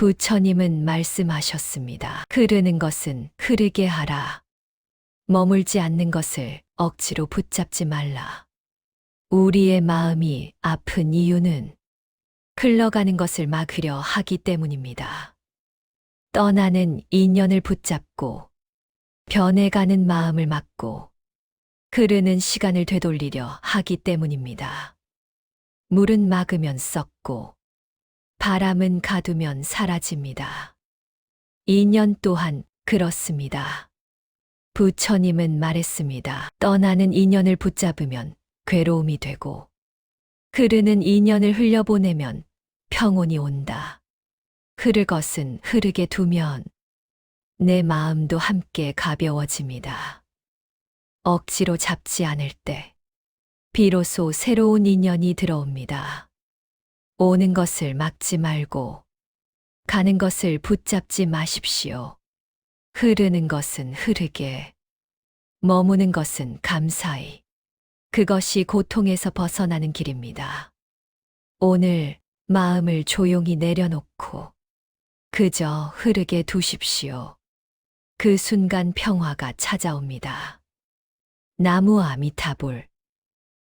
부처님은 말씀하셨습니다. 흐르는 것은 흐르게 하라. 머물지 않는 것을 억지로 붙잡지 말라. 우리의 마음이 아픈 이유는 흘러가는 것을 막으려 하기 때문입니다. 떠나는 인연을 붙잡고 변해가는 마음을 막고 흐르는 시간을 되돌리려 하기 때문입니다. 물은 막으면 썩고 바람은 가두면 사라집니다. 인연 또한 그렇습니다. 부처님은 말했습니다. 떠나는 인연을 붙잡으면 괴로움이 되고 흐르는 인연을 흘려보내면 평온이 온다. 흐를 것은 흐르게 두면 내 마음도 함께 가벼워집니다. 억지로 잡지 않을 때 비로소 새로운 인연이 들어옵니다. 오는 것을 막지 말고 가는 것을 붙잡지 마십시오. 흐르는 것은 흐르게, 머무는 것은 감사히. 그것이 고통에서 벗어나는 길입니다. 오늘 마음을 조용히 내려놓고 그저 흐르게 두십시오. 그 순간 평화가 찾아옵니다. 나무 아 미타불